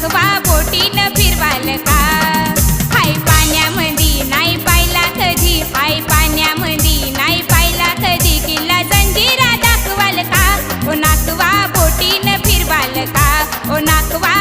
नाचवा बोटीन फिरवाल का? हाय पाण्यामध्ये नाही पाहिला कधी? हाय पाण्यामधी नाही पाहिला कधी? किल्ला जंजिरा दाखवाल का? ओ नाचवा बोटीन फिरवाल का? ओ नाचवा